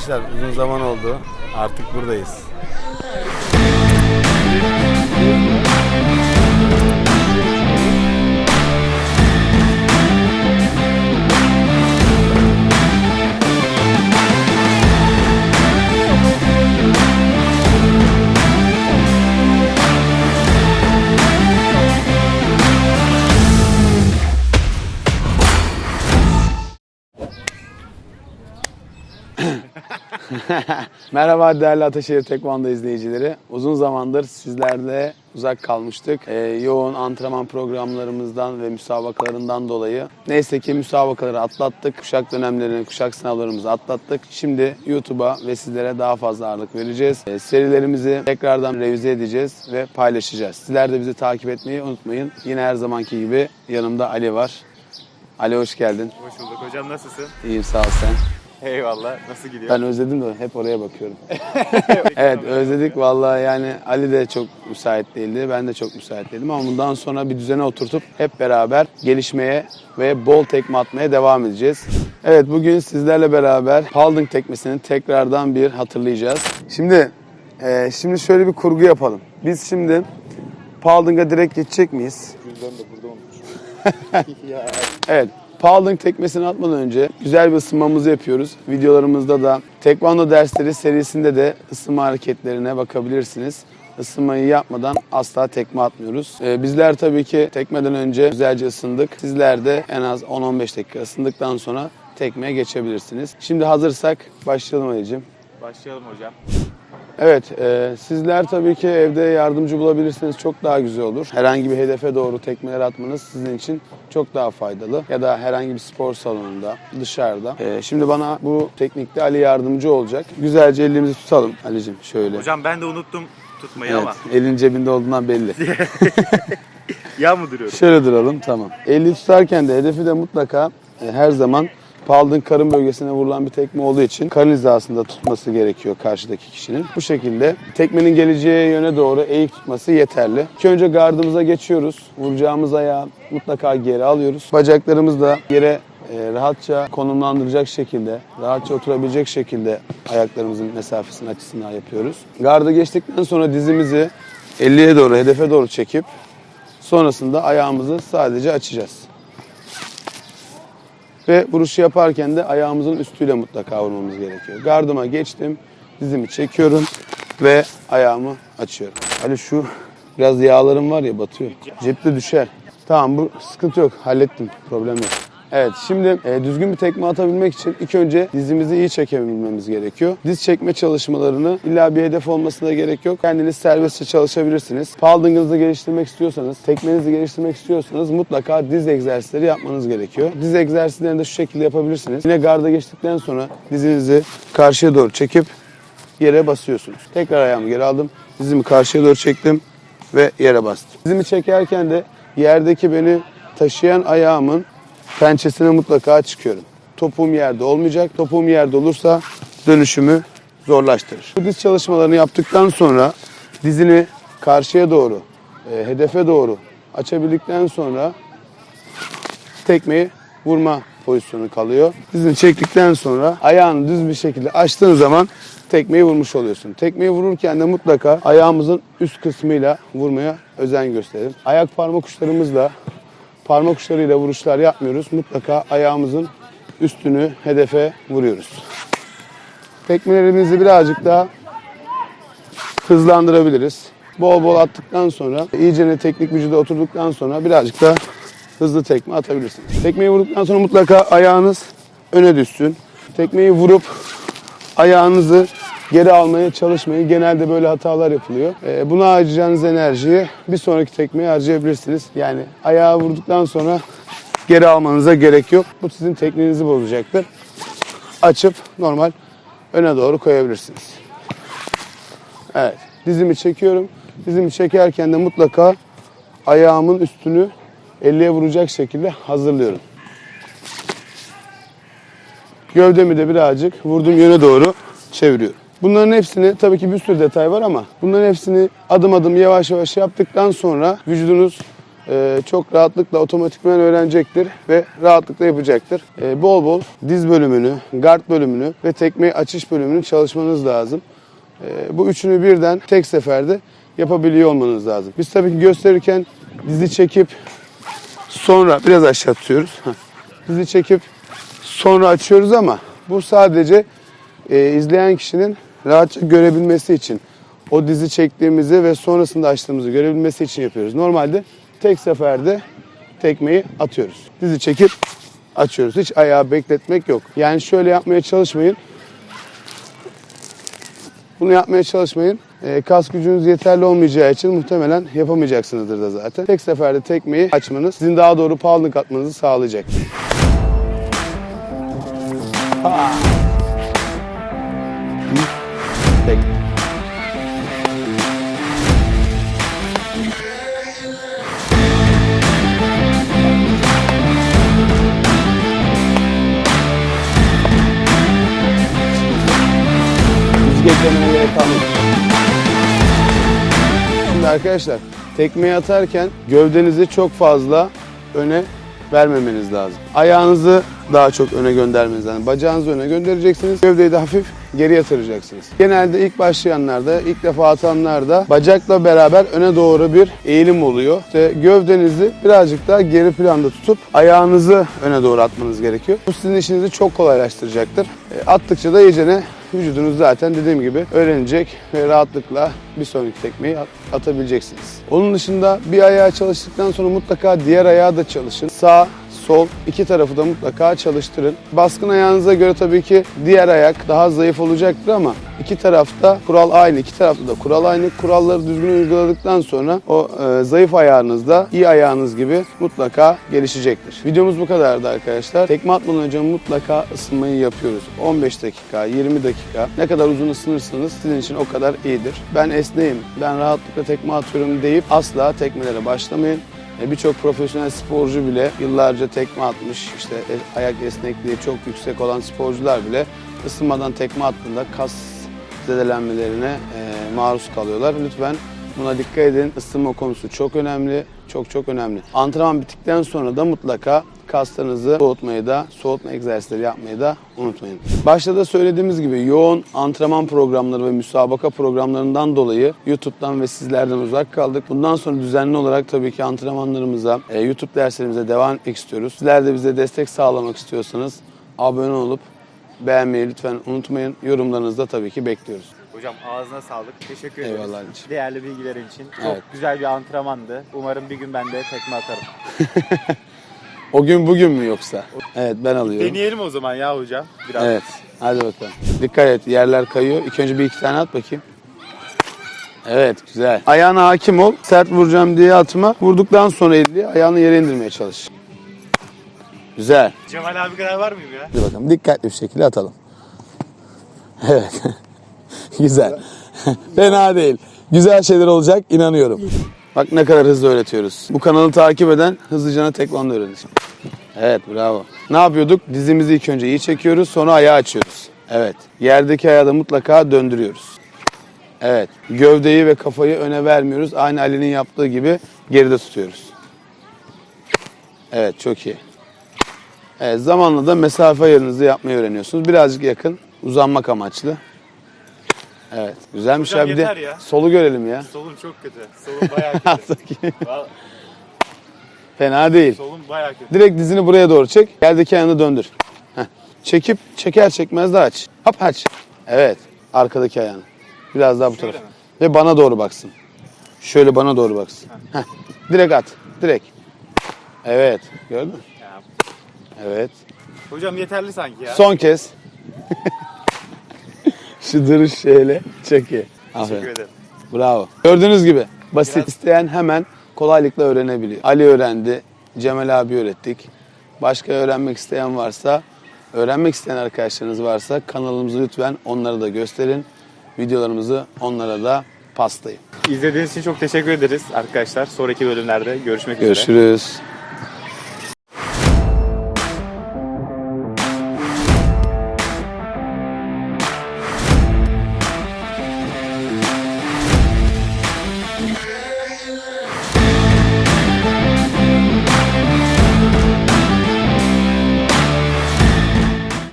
arkadaşlar uzun zaman oldu. Artık buradayız. Merhaba değerli Ataşehir Tekvando izleyicileri. Uzun zamandır sizlerle uzak kalmıştık. Ee, yoğun antrenman programlarımızdan ve müsabakalarından dolayı. Neyse ki müsabakaları atlattık. Kuşak dönemlerini, kuşak sınavlarımızı atlattık. Şimdi YouTube'a ve sizlere daha fazla ağırlık vereceğiz. Ee, serilerimizi tekrardan revize edeceğiz ve paylaşacağız. Sizler de bizi takip etmeyi unutmayın. Yine her zamanki gibi yanımda Ali var. Ali hoş geldin. Hoş bulduk. Hocam nasılsın? İyiyim sağ ol sen. Eyvallah. Nasıl gidiyor? Ben özledim de hep oraya bakıyorum. evet özledik vallahi yani Ali de çok müsait değildi. Ben de çok müsait değildim ama bundan sonra bir düzene oturtup hep beraber gelişmeye ve bol tekme atmaya devam edeceğiz. Evet bugün sizlerle beraber Holding tekmesini tekrardan bir hatırlayacağız. Şimdi e, şimdi şöyle bir kurgu yapalım. Biz şimdi Paulding'a direkt geçecek miyiz? Cüzdan da burada unutmuş. ya. Evet. Powerlifting tekmesini atmadan önce güzel bir ısınmamızı yapıyoruz. Videolarımızda da Tekvando dersleri serisinde de ısınma hareketlerine bakabilirsiniz. Isınmayı yapmadan asla tekme atmıyoruz. Ee, bizler tabii ki tekmeden önce güzelce ısındık. Sizler de en az 10-15 dakika ısındıktan sonra tekmeye geçebilirsiniz. Şimdi hazırsak başlayalım Ali'cim. Başlayalım hocam. Evet, e, sizler tabii ki evde yardımcı bulabilirsiniz. Çok daha güzel olur. Herhangi bir hedefe doğru tekmeler atmanız sizin için çok daha faydalı. Ya da herhangi bir spor salonunda, dışarıda. E, şimdi bana bu teknikte Ali yardımcı olacak. Güzelce elimizi tutalım Ali'cim şöyle. Hocam ben de unuttum tutmayı evet, ama. elin cebinde olduğundan belli. Ya mı duruyorum? şöyle duralım, tamam. Eli tutarken de hedefi de mutlaka e, her zaman Paldın karın bölgesine vurulan bir tekme olduğu için karın hizasında tutması gerekiyor karşıdaki kişinin. Bu şekilde tekmenin geleceği yöne doğru eğik tutması yeterli. İlk önce gardımıza geçiyoruz. Vuracağımız ayağı mutlaka geri alıyoruz. Bacaklarımız da yere e, rahatça konumlandıracak şekilde, rahatça oturabilecek şekilde ayaklarımızın mesafesini açısından yapıyoruz. Gardı geçtikten sonra dizimizi 50'ye doğru, hedefe doğru çekip sonrasında ayağımızı sadece açacağız. Ve vuruşu yaparken de ayağımızın üstüyle mutlaka vurmamız gerekiyor. Gardıma geçtim, dizimi çekiyorum ve ayağımı açıyorum. Ali şu biraz yağlarım var ya batıyor. Cepte düşer. Tamam bu sıkıntı yok. Hallettim. Problem yok. Evet şimdi e, düzgün bir tekme atabilmek için ilk önce dizimizi iyi çekebilmemiz gerekiyor. Diz çekme çalışmalarını illa bir hedef olmasına gerek yok. Kendiniz serbestçe çalışabilirsiniz. Palding'ınızı geliştirmek istiyorsanız, tekmenizi geliştirmek istiyorsanız mutlaka diz egzersizleri yapmanız gerekiyor. Diz egzersizlerini de şu şekilde yapabilirsiniz. Yine garda geçtikten sonra dizinizi karşıya doğru çekip yere basıyorsunuz. Tekrar ayağımı geri aldım. Dizimi karşıya doğru çektim ve yere bastım. Dizimi çekerken de yerdeki beni taşıyan ayağımın pençesine mutlaka çıkıyorum. Topuğum yerde olmayacak. Topuğum yerde olursa dönüşümü zorlaştırır. Bu diz çalışmalarını yaptıktan sonra dizini karşıya doğru, e, hedefe doğru açabildikten sonra tekmeyi vurma pozisyonu kalıyor. Dizini çektikten sonra ayağını düz bir şekilde açtığın zaman tekmeyi vurmuş oluyorsun. Tekmeyi vururken de mutlaka ayağımızın üst kısmıyla vurmaya özen gösterelim. Ayak parmak uçlarımızla parmak uçlarıyla vuruşlar yapmıyoruz. Mutlaka ayağımızın üstünü hedefe vuruyoruz. Tekmelerimizi birazcık daha hızlandırabiliriz. Bol bol attıktan sonra, iyice teknik vücuda oturduktan sonra birazcık daha hızlı tekme atabilirsiniz. Tekmeyi vurduktan sonra mutlaka ayağınız öne düşsün. Tekmeyi vurup ayağınızı geri almaya çalışmayın. Genelde böyle hatalar yapılıyor. Ee, buna harcayacağınız enerjiyi bir sonraki tekmeye harcayabilirsiniz. Yani ayağı vurduktan sonra geri almanıza gerek yok. Bu sizin tekniğinizi bozacaktır. Açıp normal öne doğru koyabilirsiniz. Evet. Dizimi çekiyorum. Dizimi çekerken de mutlaka ayağımın üstünü 50'ye vuracak şekilde hazırlıyorum. Gövdemi de birazcık vurduğum yöne doğru çeviriyorum. Bunların hepsini tabii ki bir sürü detay var ama bunların hepsini adım adım yavaş yavaş yaptıktan sonra vücudunuz e, çok rahatlıkla otomatikman öğrenecektir ve rahatlıkla yapacaktır. E, bol bol diz bölümünü, guard bölümünü ve tekme açış bölümünü çalışmanız lazım. E, bu üçünü birden tek seferde yapabiliyor olmanız lazım. Biz tabii ki gösterirken dizi çekip sonra biraz aşağı tutuyoruz. Heh. Dizi çekip sonra açıyoruz ama bu sadece izleyen kişinin rahatça görebilmesi için o dizi çektiğimizi ve sonrasında açtığımızı görebilmesi için yapıyoruz. Normalde tek seferde tekmeyi atıyoruz. Dizi çekip açıyoruz. Hiç ayağı bekletmek yok. Yani şöyle yapmaya çalışmayın. Bunu yapmaya çalışmayın. E, kas gücünüz yeterli olmayacağı için muhtemelen yapamayacaksınızdır da zaten. Tek seferde tekmeyi açmanız sizin daha doğru pounding atmanızı sağlayacak. Ha. Şimdi arkadaşlar tekmeyi atarken gövdenizi çok fazla öne vermemeniz lazım. Ayağınızı daha çok öne göndermeniz lazım. Bacağınızı öne göndereceksiniz. Gövdeyi de hafif geri yatıracaksınız. Genelde ilk başlayanlarda, ilk defa atanlarda bacakla beraber öne doğru bir eğilim oluyor. İşte gövdenizi birazcık daha geri planda tutup ayağınızı öne doğru atmanız gerekiyor. Bu sizin işinizi çok kolaylaştıracaktır. E, attıkça da iyicene vücudunuz zaten dediğim gibi öğrenecek ve rahatlıkla bir sonraki tekmeyi at- atabileceksiniz. Onun dışında bir ayağı çalıştıktan sonra mutlaka diğer ayağı da çalışın. Sağ, sol iki tarafı da mutlaka çalıştırın. Baskın ayağınıza göre tabii ki diğer ayak daha zayıf olacaktır ama iki tarafta kural aynı. iki tarafta da kural aynı. Kuralları düzgün uyguladıktan sonra o e, zayıf ayağınız da iyi ayağınız gibi mutlaka gelişecektir. Videomuz bu kadardı arkadaşlar. Tekme atmadan önce mutlaka ısınmayı yapıyoruz. 15 dakika, 20 dakika. Ne kadar uzun ısınırsanız sizin için o kadar iyidir. Ben esneyim, ben rahatlıkla tekme atıyorum deyip asla tekmelere başlamayın. E, Birçok profesyonel sporcu bile yıllarca tekme atmış, işte e, ayak esnekliği çok yüksek olan sporcular bile ısınmadan tekme attığında kas zedelenmelerine e, maruz kalıyorlar. Lütfen buna dikkat edin. Isınma konusu çok önemli, çok çok önemli. Antrenman bittikten sonra da mutlaka kaslarınızı soğutmayı da, soğutma egzersizleri yapmayı da unutmayın. Başta da söylediğimiz gibi yoğun antrenman programları ve müsabaka programlarından dolayı YouTube'dan ve sizlerden uzak kaldık. Bundan sonra düzenli olarak tabii ki antrenmanlarımıza, e, YouTube derslerimize devam etmek istiyoruz. Sizler de bize destek sağlamak istiyorsanız abone olup beğenmeyi lütfen unutmayın. Yorumlarınızı da tabii ki bekliyoruz. Hocam ağzına sağlık. Teşekkür ederiz. Eyvallah anneciğim. Değerli bilgilerin için. Çok Evet. güzel bir antrenmandı. Umarım bir gün ben de tekme atarım. O gün bugün mü yoksa? Evet ben alıyorum. Deneyelim o zaman ya hocam. Biraz. Evet. Hadi bakalım. Dikkat et yerler kayıyor. İlk önce bir iki tane at bakayım. Evet güzel. Ayağına hakim ol. Sert vuracağım diye atma. Vurduktan sonra elli ayağını yere indirmeye çalış. Güzel. Cemal abi kadar var mıyım ya? Hadi bakalım dikkatli bir şekilde atalım. Evet. güzel. Fena değil. Güzel şeyler olacak inanıyorum. Bak ne kadar hızlı öğretiyoruz. Bu kanalı takip eden hızlıcana tekvando öğrenir. Evet bravo. Ne yapıyorduk? Dizimizi ilk önce iyi çekiyoruz sonra ayağı açıyoruz. Evet. Yerdeki ayağı da mutlaka döndürüyoruz. Evet. Gövdeyi ve kafayı öne vermiyoruz. Aynı Ali'nin yaptığı gibi geride tutuyoruz. Evet çok iyi. Evet, zamanla da mesafe ayarınızı yapmayı öğreniyorsunuz. Birazcık yakın, uzanmak amaçlı. Evet, güzelmiş Hocam ya. Bir de ya. solu görelim ya. Solum çok kötü. Solum bayağı kötü. Vallahi Fena değil. Solum bayağı kötü. Direkt dizini buraya doğru çek. Yerdeki ayağını döndür. Heh. Çekip çeker çekmez de aç. Hop aç. Evet, arkadaki ayağını. Biraz daha bu Şöyle tarafa. mi? Ve bana doğru baksın. Şöyle bana doğru baksın. Heh. Direkt at. Direkt. Evet, gördün mü? Ya. Evet. Hocam yeterli sanki ya. Son kez. Şu duruş şöyle. Çok iyi. Teşekkür Aferin. ederim. Bravo. Gördüğünüz gibi basit Biraz- isteyen hemen kolaylıkla öğrenebiliyor. Ali öğrendi. Cemal abi öğrettik. Başka öğrenmek isteyen varsa, öğrenmek isteyen arkadaşlarınız varsa kanalımızı lütfen onlara da gösterin. Videolarımızı onlara da paslayın. İzlediğiniz için çok teşekkür ederiz arkadaşlar. Sonraki bölümlerde görüşmek üzere. Görüşürüz.